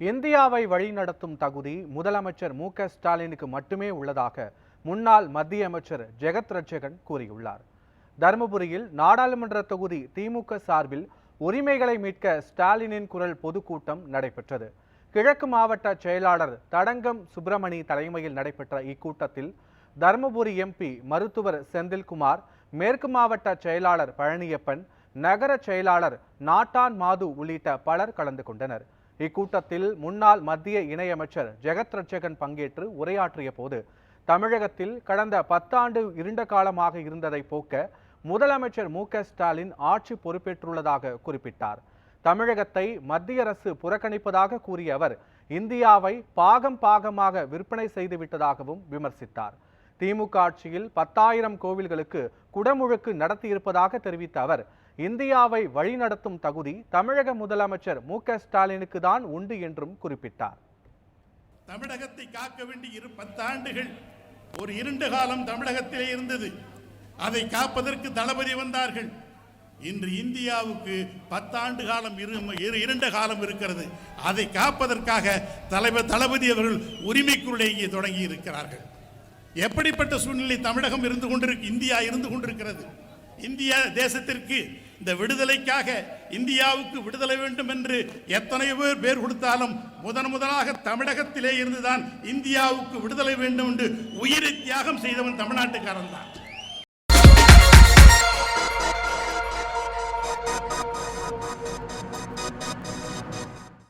இந்தியாவை வழிநடத்தும் தகுதி முதலமைச்சர் மு க ஸ்டாலினுக்கு மட்டுமே உள்ளதாக முன்னாள் மத்திய அமைச்சர் ஜெகத் ரட்சகன் கூறியுள்ளார். தருமபுரியில் நாடாளுமன்ற தொகுதி திமுக சார்பில் உரிமைகளை மீட்க ஸ்டாலினின் குரல் பொதுக்கூட்டம் நடைபெற்றது. கிழக்கு மாவட்ட செயலாளர் தடங்கம் சுப்பிரமணி தலைமையில் நடைபெற்ற இக்கூட்டத்தில் தருமபுரி எம்பி மருத்துவர் செந்தில்குமார் மேற்கு மாவட்ட செயலாளர் பழனியப்பன் நகர செயலாளர் நாட்டான் மாது உள்ளிட்ட பலர் கலந்து கொண்டனர். இக்கூட்டத்தில் முன்னாள் மத்திய இணையமைச்சர் ஜெகத் ரட்சகன் பங்கேற்று உரையாற்றிய போது தமிழகத்தில் கடந்த பத்தாண்டு இருண்ட காலமாக இருந்ததை போக்க முதலமைச்சர் மு க ஸ்டாலின் ஆட்சி பொறுப்பேற்றுள்ளதாக குறிப்பிட்டார். தமிழகத்தை மத்திய அரசு புறக்கணிப்பதாக கூறிய அவர் இந்தியாவை பாகம் பாகமாக விற்பனை செய்துவிட்டதாகவும் விமர்சித்தார். திமுக ஆட்சியில் பத்தாயிரம் கோவில்களுக்கு குடமுழுக்கு நடத்தியிருப்பதாக தெரிவித்த அவர் இந்தியாவை வழிநடத்தும் தகுதி தமிழக முதலமைச்சர் மு க ஸ்டாலினுக்கு தான் உண்டு என்றும் குறிப்பிட்டார். தமிழகத்தை காக்க வேண்டிய இரு பத்தாண்டுகள் ஒரு இருண்ட காலம் தமிழகத்திலே இருந்தது. அதை காப்பதற்கு தளபதி வந்தார்கள். இன்று இந்தியாவுக்கு பத்தாண்டு காலம் இரு இரு- காலம் இருக்கிறது. அதை காப்பதற்காக தலைவர் தளபதி அவர்கள் உரிமைக்குள்ளேயே இங்கே தொடங்கி இருக்கிறார்கள். எப்படிப்பட்ட சூழ்நிலை தமிழகம் இருந்து கொண்டிருக்கு இந்தியா இருந்து கொண்டிருக்கிறது? இந்திய தேசத்திற்கு இந்த விடுதலைக்காக இந்தியாவுக்கு விடுதலை வேண்டும் என்று எத்தனை பேர் பேர் கொடுத்தாலும் முதன் முதலாக தமிழகத்திலே இருந்துதான் இந்தியாவுக்கு விடுதலை வேண்டும் என்று உயிரை தியாகம் செய்தவன் தமிழ்நாட்டுக்காரன் தான்